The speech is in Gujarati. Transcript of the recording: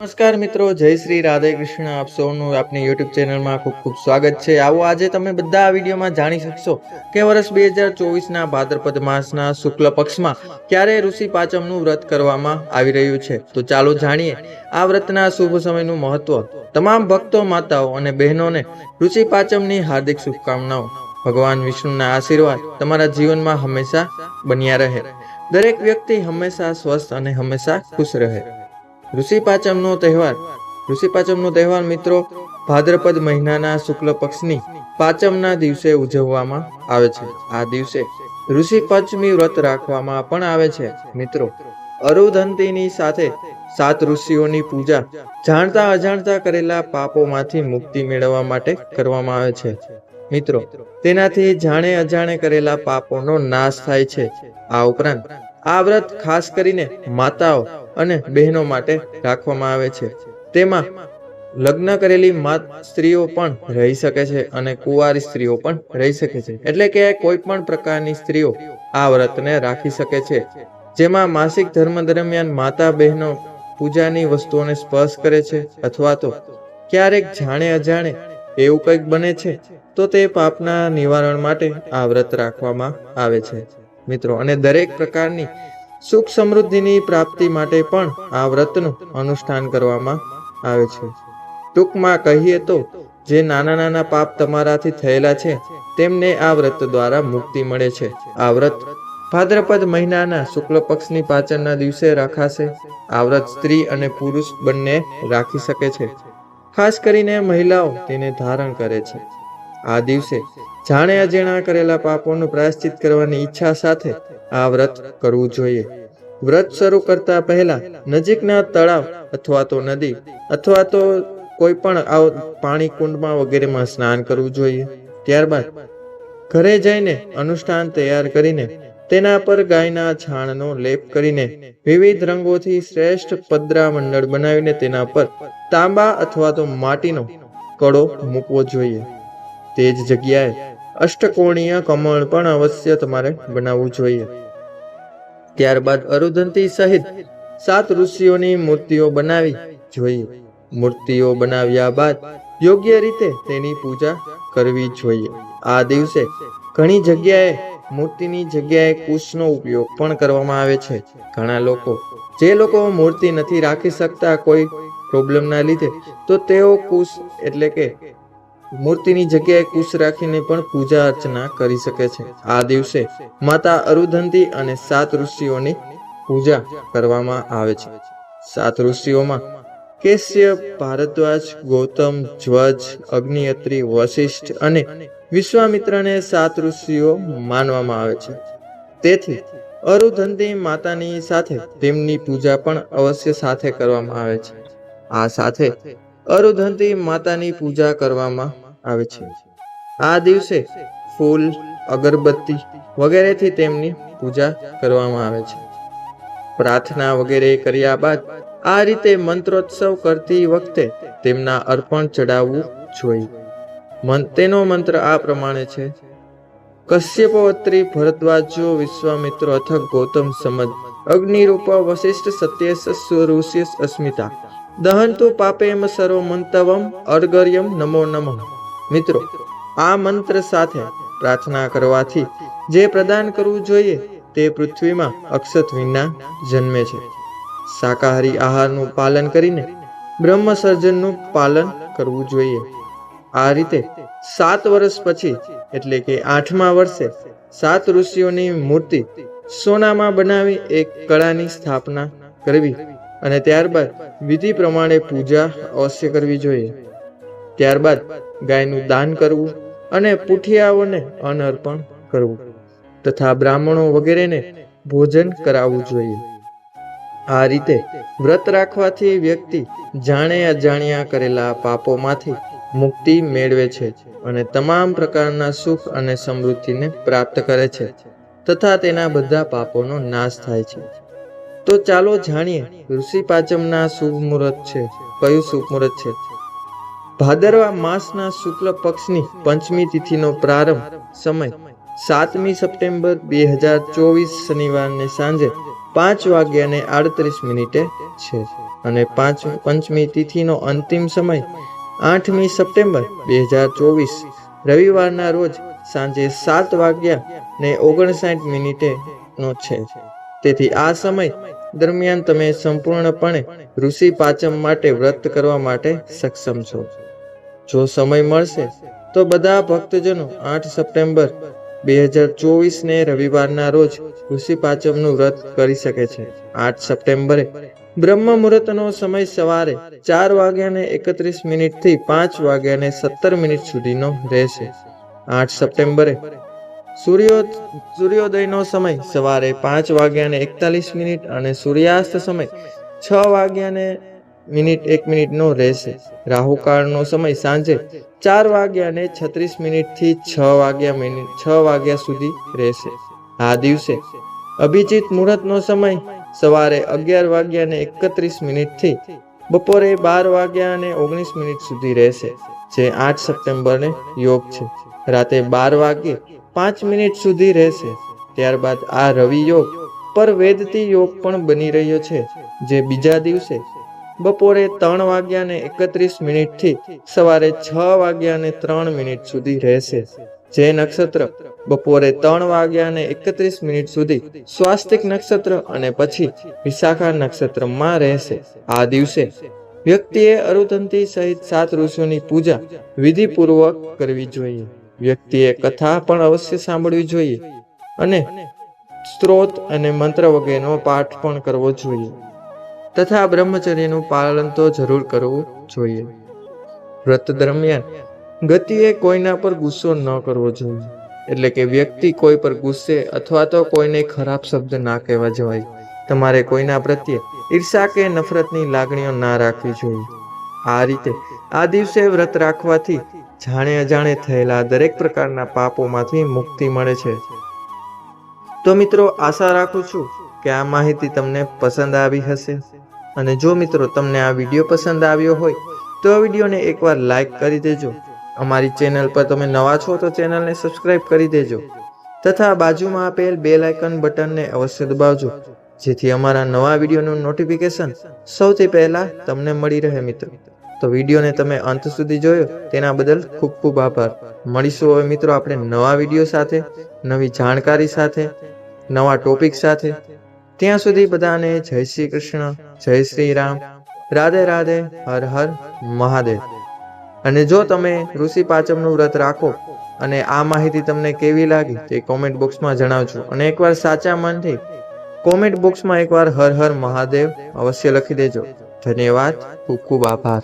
નમસ્કાર મિત્રો, જય શ્રી રાધે કૃષ્ણ. આપ સૌનું આપની યુટ્યુબ ચેનલમાં ખૂબ ખૂબ સ્વાગત છે. આવો આજે તમે બધા આ વિડીયોમાં જાણી શકશો કે વર્ષ બે હજાર ચોવીસના ભાદ્રપદ માસના શુક્લ પક્ષમાં ક્યારે ઋષિ પાંચમનું વ્રત કરવામાં આવી રહ્યું છે. તો ચાલો જાણીએ આ વ્રતના શુભ સમયનું મહત્વ. તમામ ભક્તો, માતાઓ અને બહેનોને ઋષિ પાંચમની હાર્દિક શુભકામનાઓ. ભગવાન વિષ્ણુના આશીર્વાદ તમારા જીવનમાં હંમેશા બન્યા રહે. દરેક વ્યક્તિ હંમેશા સ્વસ્થ અને હંમેશા ખુશ રહે. ઋષિ પાંચમનો તહેવાર. ઋષિ પાંચમનો તહેવાર મિત્રો ભાદ્રપદ મહિનાના શુક્લ પક્ષની પાંચમના દિવસે ઉજવવામાં આવે છે. આ દિવસે ઋષિ પંચમી વ્રત રાખવામાં પણ આવે છે. મિત્રો, અરુધંતીની સાથે સાત ઋષિઓની પૂજા જાણતા અજાણતા કરેલા પાપોમાંથી મુક્તિ મેળવવા માટે કરવામાં આવે છે. મિત્રો, તેનાથી જાણે અજાણે કરેલા પાપોનો નાશ થાય છે. આ ઉપરાંત આ વ્રત ખાસ કરીને માતાઓ અને બહેનો માટે રાખવામાં આવે છે. તેમાં લગ્ન કરેલી સ્ત્રીઓ પણ રહી શકે છે અને કુંવારી સ્ત્રીઓ પણ રહી શકે છે. એટલે કે કોઈ પણ પ્રકારની સ્ત્રીઓ આ વ્રતને રાખી શકે છે. જેમાં માસિક ધર્મ દરમિયાન માતા બહેનો પૂજાની વસ્તુઓને સ્પર્શ કરે છે અથવા તો ક્યારેક જાણે અજાણે એવું કંઈક બને છે, તો તે પાપના નિવારણ માટે આ વ્રત રાખવામાં આવે છે. મિત્રો, અને દરેક પ્રકારની સુખ સમૃદ્ધિની પ્રાપ્તિ માટે પણ આ વ્રતનું અનુષ્ઠાન કરવામાં આવે છે. ટૂંકમાં કહીએ તો, જે નાના નાના પાપ તમારાથી થયેલા છે, તેમને આ વ્રત દ્વારા મુક્તિ મળે છે. આ વ્રત ભાદ્રપદ મહિનાના શુક્લ પક્ષની પાચનના દિવસે રાખાશે. આ વ્રત સ્ત્રી અને પુરુષ બંને રાખી શકે છે. ખાસ કરીને મહિલાઓ તેને ધારણ કરે છે. આ દિવસે જાણે અજાણા કરેલા પાપોનું પ્રાયશ્ચિત કરવાની ઈચ્છા સાથે આ વ્રત કરવું જોઈએ. વ્રત શરૂ કરતા પહેલા નજીકના તળાવ અથવા તો નદી અથવા તો કોઈ પણ આવ પાણી કુંડમાં વગેરેમાં સ્નાન કરવું જોઈએ. ત્યારબાદ ઘરે જઈને અનુષ્ઠાન તૈયાર કરીને તેના પર ગાયના છાણનો લેપ કરીને વિવિધ રંગોથી શ્રેષ્ઠ પદરા મંડળ બનાવીને તેના પર તાંબા અથવા તો માટીનો કડો મૂકવો જોઈએ. તે જ જગ્યાએ અષ્ટકોણીય કમળ પણ અવશ્ય તમારે બનાવવું જોઈએ. ત્યારબાદ અરુધંતી સહિત સાત ઋષિઓની મૂર્તિઓ બનાવી જોઈએ. મૂર્તિઓ બનાવ્યા બાદ યોગ્ય રીતે તેની પૂજા કરવી જોઈએ. આ દિવસે ઘણી જગ્યાએ મૂર્તિની જગ્યાએ કુશનો ઉપયોગ પણ કરવામાં આવે છે. ઘણા લોકો જે લોકો મૂર્તિ નથી રાખી શકતા, કોઈ પ્રોબ્લેમના લીધે, તો તેઓ કુશ એટલે કે મૂર્તિની જગ્યાએ કુશ રાખીને પણ પૂજા અર્ચના કરી શકે છે. આ દિવસે માતા અરુધંતી અને સાત ઋષિઓની પૂજા કરવામાં આવે છે. સાત ઋષિઓમાં કેશ્ય, ભારદ્વાજ, ગૌતમ ધ્વજ અગ્નિયત્રી, વશિષ્ઠ અને વિશ્વામિત્રને સાત ઋષિઓ માનવામાં આવે છે. તેથી અરુધંતી માતાની સાથે તેમની પૂજા પણ અવશ્ય સાથે કરવામાં આવે છે. આ સાથે અરુધંતી માતાની પૂજા કરવામાં આવે છે. આ દિવસે ફૂલ, અગરબત્તી વગેરેથી તેમની પૂજા કરવામાં આવે છે. પ્રાર્થના વગેરે કર્યા બાદ આ રીતે મંત્રોત્સવ કરતી વખતે તેમના અર્પણ ચડાવવું જોઈએ. તેનો મંત્ર આ પ્રમાણે છે. કશ્યપવત્રી ભરદ્વાજો વિશ્વામિત્રો અથક ગૌતમ સમજ અગ્નિરૂપ વશિષ્ઠ સત્ય ઋષિ અસ્મિતા. દહંતુ પાપેમ સર્વ મંતવમ અર્ગર્યમ નમો નમઃ. મિત્રો, આ મંત્ર સાથે પ્રાર્થના કરવાથી જે પ્રદાન કરવું જોઈએ તે પૃથ્વીમાં અક્ષત વિના જન્મે છે. શાકાહારી આહારનું પાલન કરીને બ્રહ્મ સર્જનનું પાલન કરવું જોઈએ. આ રીતે સાત વર્ષ પછી, એટલે કે આઠમા વર્ષે, સાત ઋષિઓની મૂર્તિ સોનામાં બનાવી એક કળાની સ્થાપના કરવી અને ત્યારબાદ વિધિ પ્રમાણે પૂજા અવશ્ય કરવી જોઈએ. ત્યારબાદ ગાયનું દાન કરવું અને પુઠિયાઓને અન્ન કરવું તથા બ્રાહ્મણો વગેરેને ભોજન કરાવવું જોઈએ. આ રીતે વ્રત રાખવાથી વ્યક્તિ જાણે અજાણ્યા કરેલા પાપોમાંથી મુક્તિ મેળવે છે અને તમામ પ્રકારના સુખ અને સમૃદ્ધિને પ્રાપ્ત કરે છે તથા તેના બધા પાપોનો નાશ થાય છે. તો ચાલો જાણીએ ઋષિ પાંચમના શુભ મુહૂર્ત છે, કયું શુભ મુહૂર્ત છે? ભાદરવા માસના શુક્લ પક્ષની પંચમી તિથિનો પ્રારંભ સમય સાતમી સપ્ટેમ્બર બે હજાર ચોવીસ શનિવારને સાંજે પાંચ વાગ્યાને આડત્રીસ મિનિટે છે. અને પાંચ પંચમી તિથિનો અંતિમ સમય આઠમી સપ્ટેમ્બર બે હજાર ચોવીસ રવિવારના રોજ સાંજે સાત વાગ્યા ને ઓગણસાઠ મિનિટે નો છે. તેથી આ સમય દરમિયાન તમે સંપૂર્ણપણે ઋષિ પાચમ માટે વ્રત કરવા માટે સક્ષમ છો. જો સમય મળશે, તો બધા ભક્તજનો આઠ સપ્ટેમ્બર બે હજાર ચોવીસને રવિવારના રોજ ઋષિ પાચમનું વ્રત કરી શકે છે. આઠ સપ્ટેમ્બરે બ્રહ્મ મુહૂર્તનો સમય સવારે ચાર વાગ્યાને એકત્રીસ મિનિટથી પાંચ વાગ્યાને સત્તર મિનિટ સુધીનો રહેશે. આઠ સપ્ટેમ્બરે સૂર્યો સૂર્યોદયનો સમય સવારે પાંચ વાગ્યાને એકતાલીસ મિનિટ અને સૂર્યાસ્ત સમય છ વાગ્યાને મિનિટ એક મિનિટનો રહેશે. રાહુકાળનો સમય સાંજે ચાર વાગ્યાને છત્રીસ મિનિટથી છ વાગ્યા મિનિટ છ વાગ્યા સુધી રહેશે. આ દિવસે અભિજીત મુહૂર્તનો સમય સવારે અગિયાર વાગ્યાને એકત્રીસ મિનિટથી બપોરે બાર વાગ્યા અને ઓગણીસ મિનિટ સુધી રહેશે, જે આઠ સપ્ટેમ્બરને યોગ છે. રાતે બાર વાગ્યે પાંચ મિનિટ સુધી રહેશે. ત્યારબાદ આ રવિ યોગ પર વેદતી યોગ પણ બની રહ્યો છે, જે બીજા દિવસે બપોરે ત્રણ વાગ્યા ને એકત્રીસ મિનિટથી સવારે છ વાગ્યા ને ત્રણ મિનિટ સુધી રહેશે. જે નક્ષત્ર બપોરે ત્રણ વાગ્યા ને એકત્રીસ મિનિટ સુધી સ્વાસ્તિક નક્ષત્ર અને પછી વિશાખા નક્ષત્રમાં રહેશે. આ દિવસે વ્યક્તિએ અરુધંતી સહિત સાત ઋષિઓની પૂજા વિધિપૂર્વક કરવી જોઈએ. વ્યક્તિએ કથા પણ અવશ્ય સાંભળવી જોઈએ અને સ્ત્રોત અને મંત્ર વગેરેનો પાઠ પણ કરવો જોઈએ. તથા બ્રહ્મચર્યનું પાલન તો જરૂર કરવું જોઈએ. વ્રત દરમિયાન ગતિએ કોઈના પર ગુસ્સો ન કરવો જોઈએ. એટલે કે વ્યક્તિ કોઈ પર ગુસ્સે અથવા તો કોઈને ખરાબ શબ્દ ના કહેવા જવાય. તમારે કોઈના પ્રત્યે ઈર્ષા કે નફરતની લાગણીઓ ના રાખવી જોઈએ. આ રીતે આ દિવસે વ્રત રાખવાથી જાણે અજાણે થયેલા દરેક પ્રકારના પાપોમાંથી મુક્તિ મળે છે. તો મિત્રો, આશા રાખું છું કે આ માહિતી તમને પસંદ આવી હશે. અને જો મિત્રો તમને આ વીડિયો પસંદ આવ્યો હોય, તો આ વિડીયોને એકવાર લાઈક કરી દેજો. અમારી ચેનલ પર તમે નવા છો તો ચેનલને સબસ્ક્રાઇબ કરી દેજો. તથા બાજુમાં આપેલ બે લાઇકન બટનને અવશ્ય દબાવજો, જેથી અમારા નવા વિડીયોનું નોટિફિકેશન સૌથી પહેલાં તમને મળી રહે મિત્રો. તો વિડીયોને તમે અંત સુધી જોયો તેના બદલ ખૂબ ખૂબ આભાર. મળીશું હવે મિત્રો આપણે નવા વીડિયો સાથે, નવી જાણકારી સાથે, નવા ટોપિક સાથે. ત્યાં સુધી બધાને જય શ્રી કૃષ્ણ, જય શ્રી રામ. રાધે રાધે, હર હર મહાદેવ. અને જો તમે ઋષિ પાચમનું વ્રત રાખો અને આ માહિતી તમને કેવી લાગી તે કોમેન્ટ બોક્સમાં જણાવજો. અને એકવાર સાચા મનથી કોમેન્ટ બોક્સમાં એકવાર હર હર મહાદેવ અવશ્ય લખી દેજો. ધન્યવાદ, ખૂબ ખૂબ આભાર.